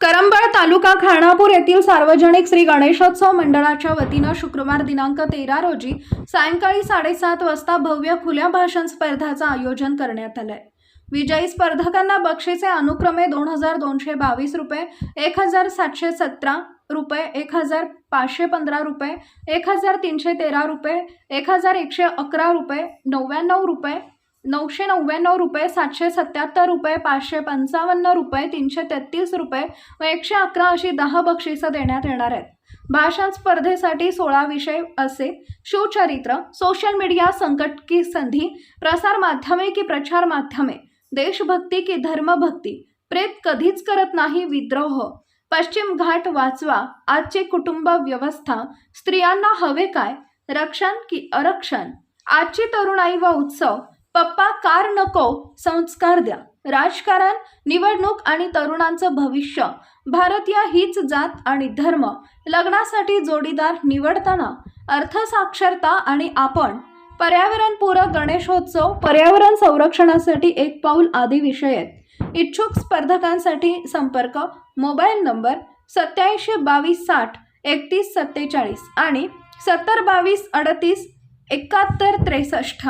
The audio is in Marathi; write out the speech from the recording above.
करंबळ तालुका खानापूर येथील सार्वजनिक श्री गणेशोत्सव मंडळाच्या वतीनं शुक्रवार दिनांक तेरा रोजी सायंकाळी साडेसात वाजता भव्य खुल्या भाषण स्पर्धाचं आयोजन करण्यात आलंय. विजयी स्पर्धकांना बक्षिसे अनुक्रमे दोन हजार दोनशे बावीस रुपये एक हजार सातशे सतरा रुपये एक हजार पाचशे पंधरा रुपये एक हजार तीनशे तेरा रुपये एक हजार एकशे अकरा रुपये नव्याण्णव रुपये नऊशे नव्याण्णव रुपये सातशे सत्याहत्तर रुपये पाचशे पंचावन्न रुपये तीनशे तेहतीस रुपये व एकशे अकरा अशी दहा बक्षिसं देण्यात येणार आहेत. भाषण स्पर्धेसाठी सोळा विषय असे शिवचरित्र सोशल मीडिया संकट की संधी प्रसार माध्यमे की प्रचार माध्यमे देशभक्ती की धर्मभक्ती प्रेत कधीच करत नाही विद्रोह पश्चिम घाट वाचवा आजची कुटुंब व्यवस्था स्त्रियांना हवे काय रक्षण की आरक्षण आजची तरुणाई व उत्सव पप्पा कार नको संस्कार द्या. राजकारण निवडणूक आणि तरुणांचं भविष्य. भारतीय हीच जात आणि धर्म. लग्नासाठी जोडीदार निवडताना अर्थसाक्षरता आणि आपण. पर्यावरणपूरक गणेशोत्सव पर्यावरण संरक्षणासाठी एक पाऊल आदी विषय आहेत. इच्छुक स्पर्धकांसाठी संपर्क मोबाईल नंबर सत्याऐंशी बावीस साठ एकतीस सत्तेचाळीस आणि सत्तर बावीस अडतीस एकाहत्तर त्रेसष्ट.